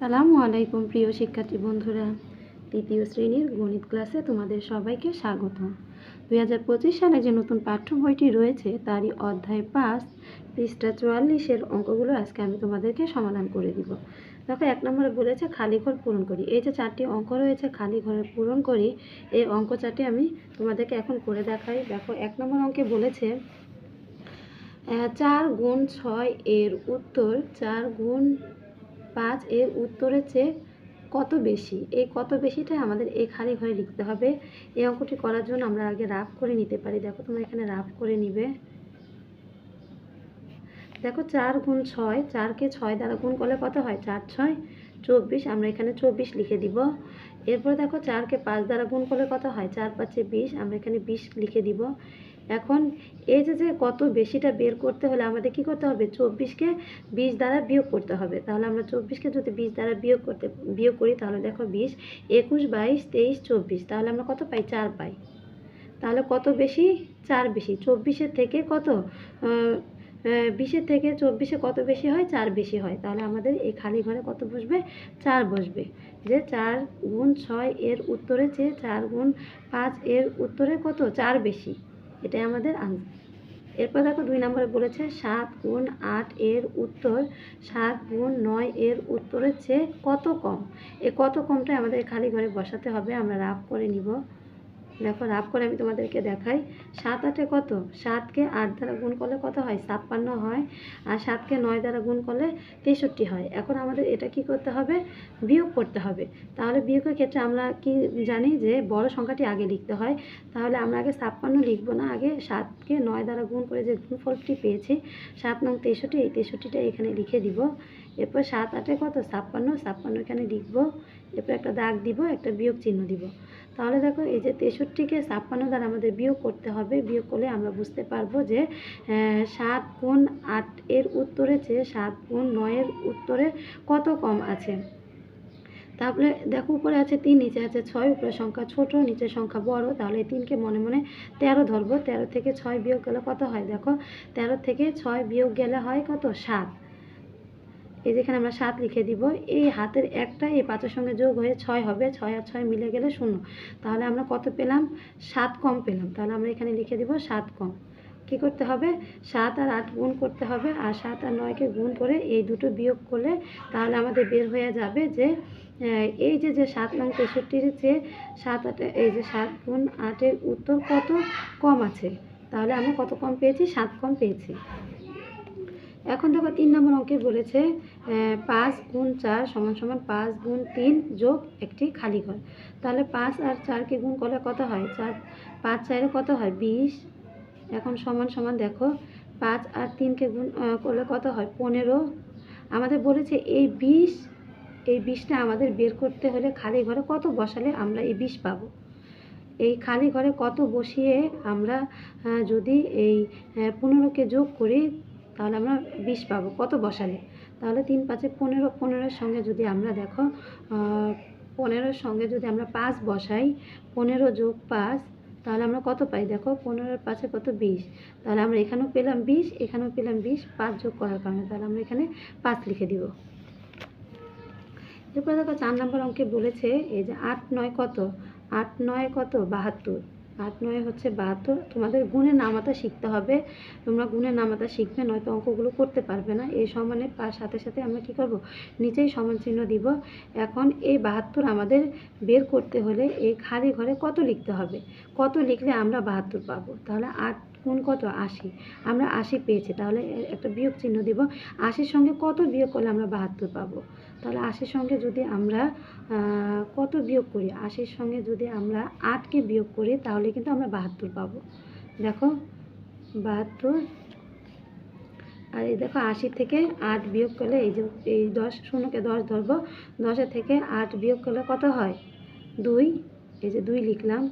সালামু আলাইকুম প্রিয় শিক্ষার্থী বন্ধুরা, তৃতীয় শ্রেণির গণিত ক্লাসে তোমাদের সবাইকে স্বাগত। দুই হাজার পঁচিশ সালে যে নতুন পাঠ্য বইটি রয়েছে, তারই অধ্যায় পাঁচ, পৃষ্ঠা চুয়াল্লিশের অঙ্কগুলো আজকে আমি তোমাদেরকে সমাধান করে দিব। দেখো, এক নম্বরে বলেছে খালি ঘর পূরণ করি। এই যে চারটি অঙ্ক রয়েছে খালি ঘরে পূরণ করি, এই অঙ্ক চারটি আমি তোমাদেরকে এখন করে দেখাই। দেখো, এক নম্বর অঙ্কে বলেছে চার গুণ ছয় এর উত্তর, চার গুণ পাঁচ এর উত্তরের চেয়ে কত বেশি? এই কত বেশিটা আমাদের এই খালি ঘরে লিখতে হবে। এই অঙ্কটি করার জন্য আমরা আগে রাফ করে নিতে পারি। দেখো তোমরা এখানে রাফ করে নিবে। দেখো চার গুণ ছয়, চারকে ছয় দ্বারা গুণ করলে কত হয়? চার, ছয়, চব্বিশ। আমরা এখানে চব্বিশ লিখে দিব। এরপরে দেখো চারকে পাঁচ দ্বারা গুণ করলে কত হয়? চার পাঁচে বিশ। আমরা এখানে বিশ লিখে দিব। এখন এই যে যে কত বেশিটা বের করতে হলে আমাদের কি করতে হবে? চব্বিশকে বিশ দ্বারা বিয়োগ করতে হবে। তাহলে আমরা চব্বিশকে যদি বিশ দ্বারা বিয়োগ করতে, বিয়োগ করি, তাহলে দেখো বিশ, একুশ, বাইশ, তেইশ, চব্বিশ। তাহলে আমরা কত পাই? চার পাই। তাহলে কত বেশি? চার বেশি। চব্বিশের থেকে কত? বিশের থেকে চব্বিশে কত বেশি হয়? চার বেশি হয়। তাহলে আমাদের এই খালি ঘরে কত বসবে? চার বসবে। যে চার গুণ ছয় এর উত্তরে চেয়ে চার গুণ পাঁচ এর উত্তরে কত? চার বেশি। এটাই আমাদের আনসার। এরপর দেখো দুই নম্বরে বলেছে সাত গুণ আট এর উত্তর, সাত গুণ নয় এর উত্তরের চেয়ে কত কম? এ কত কমটাই আমাদের খালি ঘরে বসাতে হবে, আমরা রাফ করে নিব। দেখো, রাফ করে আমি তোমাদেরকে দেখাই। সাত আটে কত? সাতকে আট দ্বারা গুণ করলে কত হয়? ছাপ্পান্ন হয়। আর সাতকে নয় দ্বারা গুণ করলে তেষট্টি হয়। এখন আমাদের এটা কি করতে হবে? বিয়োগ করতে হবে। তাহলে বিয়োগের ক্ষেত্রে আমরা কি জানি যে, বড় সংখ্যাটি আগে লিখতে হয়। তাহলে আমরা আগে ছাপ্পান্ন লিখব না? আগে সাতকে নয় দ্বারা গুণ করে যে গুণফলটি পেয়েছি, সাত নং তেষট্টি, এই তেষট্টিটা এখানে লিখে দিব। এরপর সাত আটে কত? ছাপ্পান্ন। ছাপ্পান্ন এখানে লিখব। এরপর একটা দাগ দিব, একটা বিয়োগ চিহ্ন দিব। তাহলে দেখো এই যে তেষট্টিকে ছাপ্পান্ন দ্বারা আমাদের বিয়োগ করতে হবে। বিয়োগ করলে আমরা বুঝতে পারব যে সাত গুণ আট এর উত্তরে চেয়ে সাত গুণ নয়ের উত্তরে কত কম আছে? তারপরে দেখো, উপরে আছে তিন, নিচে আছে ছয় উপরে সংখ্যা ছোট, নিচের সংখ্যা বড়। তাহলে তিনকে মনে মনে তেরো ধরবো। তেরো থেকে ছয় বিয়োগ গেলে কত হয়? দেখো, তেরো থেকে ছয় বিয়োগ গেলে হয় কত? সাত। এই যেখানে আমরা সাত লিখে দিব, এই হাতের একটা এই পাঁচের সঙ্গে যোগ হয়ে ছয় হবে, ছয় আর ছয় মিলে গেলে শূন্য। তাহলে আমরা কত পেলাম? সাত কম পেলাম। তাহলে আমরা এখানে লিখে দিব সাত কম। কি করতে হবে? সাত আর আট গুণ করতে হবে আর সাত আর নয়কে গুণ করে এই দুটো বিয়োগ করলে তাহলে আমাদের বের হয়ে যাবে যে এই যে যে সাত নং তেষট্টির চেয়ে সাত আটে, এই যে সাত গুণ আটের উত্তর কত কম আছে? তাহলে আমরা কত কম পেয়েছি? সাত কম পেয়েছি। এখন দেখো তিন নম্বর অঙ্কে বলেছে পাঁচ গুণ চার সমান সমান পাঁচ গুণ তিন যোগ একটি খালি ঘর। তাহলে পাঁচ আর চারকে গুণ করলে কত হয়? চার, পাঁচ চারে কত হয়? বিশ। এখন সমান সমান দেখো, পাঁচ আর তিনকে গুণ করলে কত হয়? পনেরো। আমাদের বলেছে এই বিশ, এই বিশটা আমাদের বের করতে হলে খালি ঘরে কত বসালে আমরা এই বিশ পাবো? এই খালি ঘরে কত বসিয়ে আমরা যদি এই পনেরোকে যোগ করি তাহলে আমরা বিশ পাবো। কত বসালে? তাহলে তিন পাঁচে পনেরো, পনেরোর সঙ্গে যদি আমরা দেখো পনেরোর সঙ্গে যদি আমরা পাঁচ বসাই, পনেরো যোগ পাঁচ, তাহলে আমরা কত পাই? দেখো, পনেরোর পাঁচে কত? বিশ। তাহলে আমরা এখানেও পেলাম বিশ, এখানেও পেলাম বিশ, পাঁচ যোগ করার কারণে তাহলে আমরা এখানে পাঁচ লিখে দিব। এরপর দেখো, চার নম্বর অঙ্কে বলেছে, এই যে আট নয় কত? আট নয় কত? বাহাত্তর। আট নয় হচ্ছে বাহাত্তর, তোমাদের গুণের নামাতা শিখতে হবে। তোমরা গুণের নামাতা শিখবে, নয়তো অঙ্কগুলো করতে পারবে না। এই সমানে পার সাথে সাথে আমরা কি করব? নিচেই সমান চিহ্ন দিব। এখন এই বাহাত্তর আমাদের বের করতে হলে এই খালি ঘরে কত লিখতে হবে? কত লিখলে আমরা বাহাত্তর পাবো? তাহলে আট গুণ কত আশি? আমরা আশি পেয়েছি, তাহলে একটা বিয়োগ চিহ্ন দিব। আশির সঙ্গে কত বিয়োগ করলে আমরা বাহাত্তর পাবো? তাহলে আশির সঙ্গে যদি আমরা কত বিয়োগ করি? আশির সঙ্গে যদি আমরা আটকে বিয়োগ করি, তাহলে কিন্তু আমরা বাহাত্তর পাবো। দেখো, বাহাত্তর, আর এই দেখো আশি থেকে আট বিয়োগ করলে এই যে, এই দশ, শূন্যকে দশ ধরবো, দশের থেকে আট বিয়োগ করলে কত হয়? দুই, এই যে দুই লিখলাম।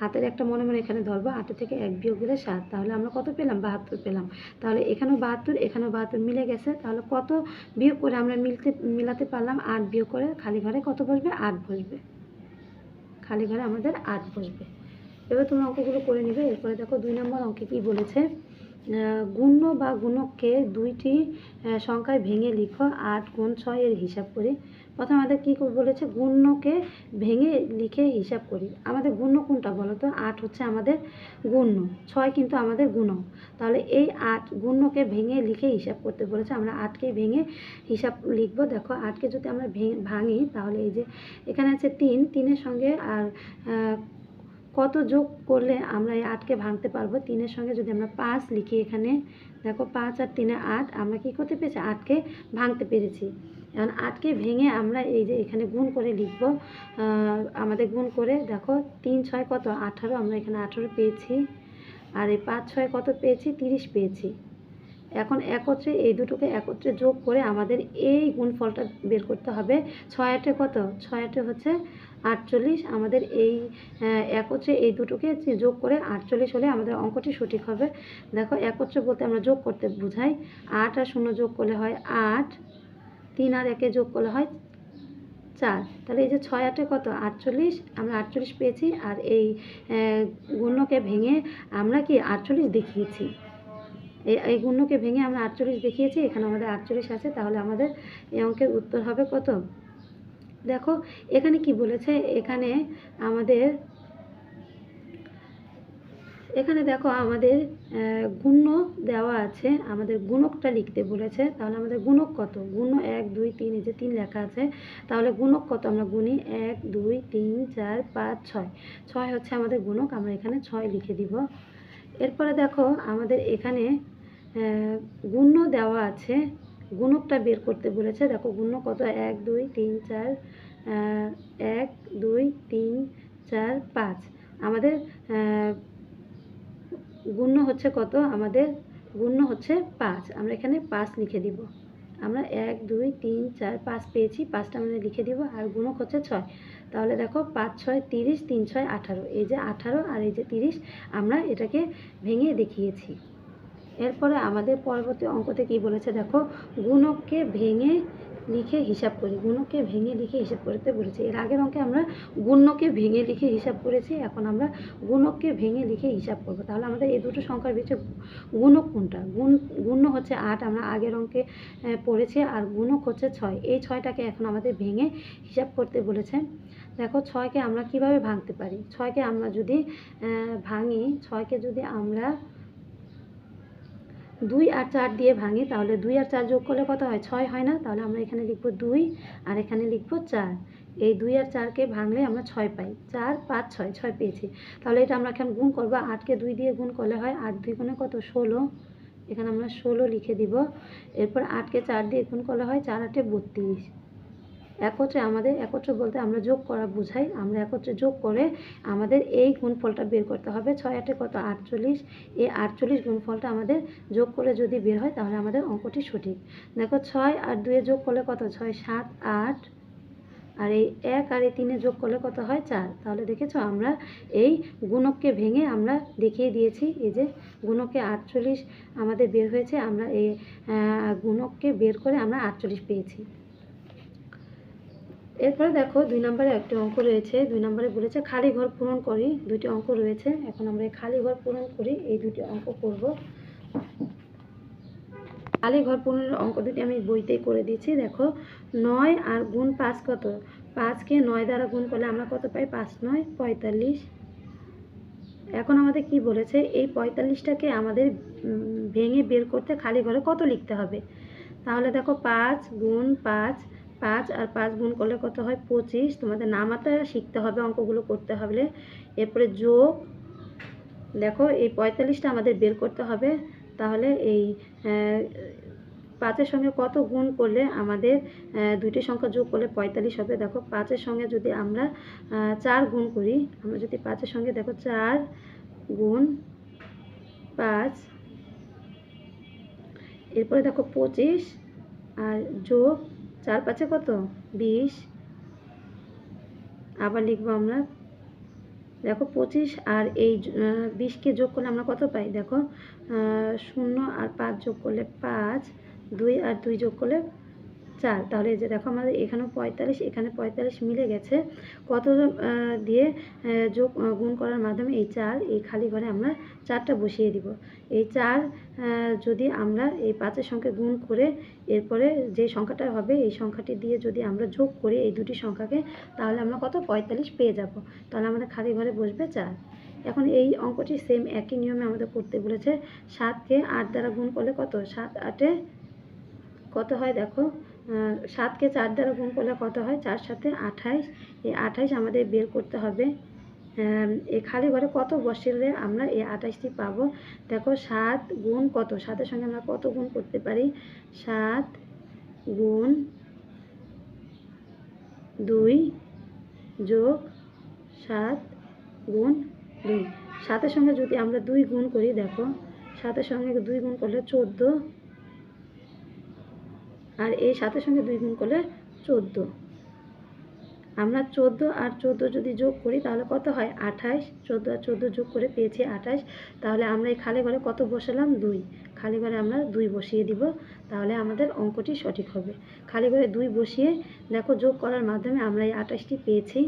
হাতের একটা মনে মনে এখানে ধরবো হাতে থেকে এক বিয়োগ গেলে সাত। তাহলে আমরা কত পেলাম? বাহাত্তর পেলাম। তাহলে এখানেও বাহাত্তর এখানেও বাহাত্তর মিলে গেছে। তাহলে কত বিয়োগ করে আমরা মিলতে, মিলাতে পারলাম? আট বিয়োগ করে খালি ঘরে কত বসবে? আট বসবে। খালি ঘরে আমাদের আট বসবে। এবার তোমরা অঙ্কগুলো করে নেবে। এরপরে দেখো দুই নম্বর অঙ্কে কি বলেছে? গুণ্য বা গুণককে দুইটি সংখ্যায় ভেঙে লিখো, আট গুণ ছয় এর হিসাব করি। প্রথমে আমাদের কী বলেছে? গুণ্যকে ভেঙে লিখে হিসাব করি। আমাদের গুণ্য কোনটা বলো তো? আট হচ্ছে আমাদের গুণ্য, ছয় কিন্তু আমাদের গুণক। তাহলে এই আট গুণ্যকে ভেঙে লিখে হিসাব করতে বলেছে। আমরা আটকে ভেঙে হিসাব লিখব। দেখো, আটকে যদি আমরা ভেঙে ভাঙি, তাহলে এই যে এখানে আছে তিন, তিনের সঙ্গে আর কত যোগ করলে আমরা এই আটকে ভাঙতে পারব? তিনের সঙ্গে যদি আমরা পাঁচ লিখি এখানে, দেখো পাঁচ আর তিনে আট, আমরা কি করতে পেরেছি? আটকে ভাঙতে পেরেছি। এখন আটকে ভেঙে আমরা এই যে এখানে গুণ করে লিখব আমাদের গুণ করে দেখো তিন ছয় কত? আঠারো, আমরা এখানে আঠারো পেয়েছি। আর এই পাঁচ ছয় কত পেয়েছি? তিরিশ পেয়েছি। এখন একত্রে এই দুটোকে একত্রে যোগ করে আমাদের এই গুণফলটা বের করতে হবে। ছয় আটে কত? ছয় আটে হচ্ছে আটচল্লিশ। আমাদের এই একত্রে এই দুটোকে যোগ করে আটচল্লিশ হলে আমাদের অঙ্কটি সঠিক হবে। দেখো একত্রে বলতে আমরা যোগ করতে বোঝাই। আট আর শূন্য যোগ করলে হয় আট। তিন আর একে যোগ করলে হয় চার। তাহলে এই যে ছয় আটে কত? আটচল্লিশ। আমরা আটচল্লিশ পেয়েছি। আর এই আহ, গুণ্যকে ভেঙে আমরা কি আটচল্লিশ দেখিয়েছি? এই এই গুণ্যকে ভেঙে আমরা আটচল্লিশ দেখিয়েছি, এখানে আমাদের আটচল্লিশ আছে, তাহলে আমাদের এই অঙ্কের উত্তর হবে কত? দেখো, এখানে কি বলেছে? এখানে আমাদের, এখানে দেখো আমাদের গুণ্য দেওয়া আছে, আমাদের গুণকটা লিখতে বলেছে, তাহলে আমাদের গুণক কত? গুণ এক, দুই, তিন, এই যে তিন লেখা আছে, তাহলে গুণক কত আমরা গুনি? এক, দুই, তিন, চার, পাঁচ, ছয়। ছয় হচ্ছে আমাদের গুণক, আমরা এখানে ছয় লিখে দিব। এরপরে দেখো আমাদের এখানে গুণ্য দেওয়া আছে। গুণকটা বের করতে বলেছে। দেখো গুণ্য কত? এক, দুই, তিন, চার এক, দুই, তিন, চার, পাঁচ। আমাদের গুণ্য হচ্ছে কত? আমাদের গুণ্য হচ্ছে পাঁচ। আমরা এখানে পাঁচ লিখে দিব। আমরা এক, দুই, তিন, চার, পাঁচ পেয়েছি। পাঁচটা আমরা লিখে দিব। আর গুণক হচ্ছে ছয়। তাহলে দেখো, পাঁচ, ছয়, তিরিশ, তিন, ছয়, আঠারো। এই যে আঠারো আর এই যে তিরিশ, আমরা এটাকে ভেঙে দেখিয়েছি। এরপরে আমাদের পরবর্তী অঙ্কতে কি বলেছে দেখো? গুণককে ভেঙে লিখে হিসাব করি। গুণককে ভেঙে লিখে হিসাব করতে বলেছে। এর আগের অঙ্কে আমরা গুণ্যকে ভেঙে লিখে হিসাব করেছি। এখন আমরা গুণককে ভেঙে লিখে হিসাব করব। তাহলে আমাদের এই দুটো সংখ্যার ভিতরে গুণক কোনটা? গুণ, গুণ্য হচ্ছে আট, আমরা আগের অঙ্কে পড়েছি। আর গুণক হচ্ছে ছয়। এই ছয়টাকে এখন আমাদের ভেঙে হিসাব করতে বলেছে। দেখো, ছয়কে আমরা কীভাবে ভাঙতে পারি? ছয়কে আমরা যদি ভাঙি, ছয়কে যদি আমরা দুই আর চার দিয়ে ভাঙি, তাহলে দুই আর চার যোগ করলে কত হয়? ছয় হয় না? তাহলে আমরা এখানে লিখব দুই আর এখানে লিখব চার। এই দুই আর চারকে ভাঙলে আমরা ছয় পাই। চার, পাঁচ, ছয় ছয় পেয়েছি। তাহলে এটা আমরা এখন গুণ করব। আটকে দুই দিয়ে গুণ করলে হয় আট দুই গুণে কত? ষোলো। এখানে আমরা ষোলো লিখে দিব। এরপর আটকে চার দিয়ে গুণ করলে হয় চার আটে বত্রিশ। একত্রে আমাদের, একত্রে বলতে আমরা যোগ করা বোঝাই। আমরা একত্রে যোগ করে আমাদের এই গুণফলটা বের করতে হবে। ছয় আটে কত? আটচল্লিশ। এই আটচল্লিশ গুণফলটা আমাদের যোগ করে যদি বের হয়, তাহলে আমাদের অঙ্কটি সঠিক। দেখো, ছয় আর দুয়ে যোগ করলে কত? ছয়, সাত, আট। আর এই এক আর এই তিনে যোগ করলে কত হয়? চার। তাহলে দেখেছ, আমরা এই গুণককে ভেঙে আমরা দেখিয়ে দিয়েছি। এই যে গুণকে আটচল্লিশ আমাদের বের হয়েছে, আমরা এই গুণককে বের করে আমরা আটচল্লিশ পেয়েছি। এরপরে দেখো দুই নম্বরে একটি অঙ্ক রয়েছে। দুই নম্বরে বলেছে, খালি ঘর পূরণ করি। দুটি অঙ্ক রয়েছে। এখন আমরা এই খালি ঘর পূরণ করি, এই দুটি অঙ্ক করব। খালি ঘর পূরণের অঙ্ক দুটি আমি বইতেই করে দিয়েছি। দেখো, নয় আর গুণ পাঁচ কত? পাঁচকে নয় দ্বারা গুণ করলে আমরা কত পাই? পাঁচ নয়, পঁয়তাল্লিশ। এখন আমাদের কি বলেছে? এই পঁয়তাল্লিশটাকে আমাদের ভেঙে বের করতে খালি ঘরে কত লিখতে হবে? তাহলে দেখো, পাঁচ গুণ পাঁচ পাঁচ আর পাঁচ গুণ করলে কত হয়? পঁচিশ। তোমাদের নামাতে শিখতে হবে, অঙ্কগুলো করতে হবে। এরপরে যোগ, দেখো এই পঁয়তাল্লিশটা আমাদের বের করতে হবে। তাহলে এই পাঁচের সঙ্গে কত গুণ করলে আমাদের দুইটি সংখ্যা যোগ করলে পঁয়তাল্লিশ হবে? দেখো পাঁচের সঙ্গে যদি আমরা চার গুণ করি, আমরা যদি পাঁচের সঙ্গে, দেখো চার গুণ পাঁচ, এরপরে দেখো পঁচিশ আর যোগ চার পাঁচে কত? বিশ। আবার লিখব আমরা। দেখো পঁচিশ আর এই বিশকে যোগ করলে আমরা কত পাই? দেখো শূন্য আর পাঁচ যোগ করলে পাঁচ, দুই আর দুই যোগ করলে চার তাহলে যে দেখো আমাদের এখানেও পঁয়তাল্লিশ, এখানে পঁয়তাল্লিশ মিলে গেছে। কত দিয়ে যোগ গুণ করার মাধ্যমে এই চার এই খালি ঘরে আমরা চারটা বসিয়ে দিব। এই চার যদি আমরা এই পাঁচের সঙ্গে গুণ করে এরপরে যে সংখ্যাটা হবে, এই সংখ্যাটি দিয়ে যদি আমরা যোগ করি এই দুটি সংখ্যাকে, তাহলে আমরা কত? পঁয়তাল্লিশ পেয়ে যাব। তাহলে আমাদের খালি ঘরে বসবে চার। এখন এই অঙ্কটি সেম একই নিয়মে আমাদের করতে বলেছে। সাতকে আট দ্বারা গুণ করলে কত? সাত আটে কত হয় দেখো? সাতকে চার দ্বারা গুণ করলে কত হয়? চার সাথে আঠাইশ। এই আঠাইশ আমাদের বের করতে হবে। এই খালি ঘরে কত বসিয়ে আমরা এই আঠাইশটি পাবো? দেখো, সাত গুণ কত? সাতের সঙ্গে আমরা কত গুণ করতে পারি? সাত গুণ দুই যোগ সাত গুণ দুই। সাতের সঙ্গে যদি আমরা দুই গুণ করি, দেখো, সাতের সঙ্গে দুই গুণ করলে চোদ্দ। আর এই সাথে সঙ্গে দুই গুণ করলে চোদ্দ। আমরা চোদ্দ আর চোদ্দ যদি যোগ করি, তাহলে কত হয়? আঠাশ। চোদ্দ আর চোদ্দ যোগ করে পেয়েছি আঠাশ। তাহলে আমরা এই খালি ঘরে কত বসালাম? দুই। খালি ঘরে আমরা দুই বসিয়ে দিব। তাহলে আমাদের অঙ্কটি সঠিক হবে। খালি ঘরে দুই বসিয়ে, দেখো যোগ করার মাধ্যমে আমরা এই আঠাশটি পেয়েছি।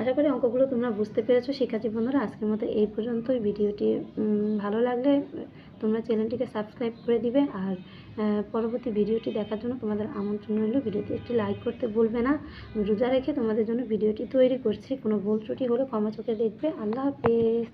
আশা করি অঙ্কগুলো তোমরা বুঝতে পেরেছ। শিক্ষার্থী বন্ধুরা, আজকের মতো এই পর্যন্তই। ভিডিওটি ভালো লাগলে তোমরা চ্যানেলটিকে সাবস্ক্রাইব করে দিবে। আর পরবর্তী ভিডিওটি দেখার জন্য তোমাদের আমন্ত্রণ রইল। ভিডিওটি একটি লাইক করতে ভুলবে না। রোজা রেখে তোমাদের জন্য ভিডিওটি তৈরি করছি। কোনো ভুল ত্রুটি হলে ক্ষমা চোখে দেখবে। আল্লাহ হাফেজ।